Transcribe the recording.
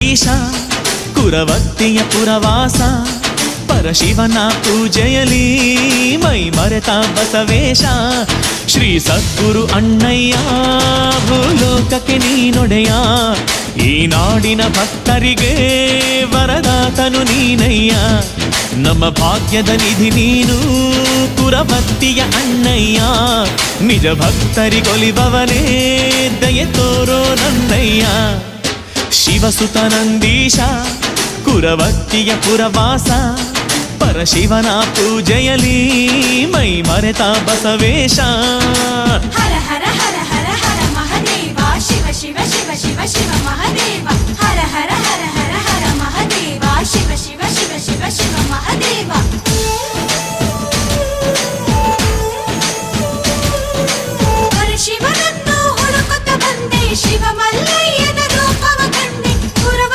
ಈಶ ಕುರವತ್ತಿಯ ಪುರವಾಸ ಪರಶಿವನ ಪೂಜೆಯಲಿ ಮೈ ಮರೆತ ಬಸವೇಶ ಶ್ರೀ ಸದ್ಗುರು ಅಣ್ಣಯ್ಯ ಭೂಲೋಕಕ್ಕೆ ನೀನೊಡೆಯ ಈ ನಾಡಿನ ಭಕ್ತರಿಗೆ ವರದಾತನು ನೀನಯ್ಯ ನಮ್ಮ ಭಾಗ್ಯದ ನಿಧಿ ನೀನು ಪುರವತ್ತಿಯ ಅಣ್ಣಯ್ಯ ನಿಜ ಭಕ್ತರಿಗೊಲಿಬವನೇ ದಯೆ ತೋರೋ ನನ್ನಯ್ಯ ಶಿವಸುತ ನಂದೀಶ ಕುರವತ್ತಿಯ ಪುರವಾಸ ಪರಶಿವನ ಪೂಜೆಯಲಿ ಮೈ ಮರೆತ ಬಸವೇಶ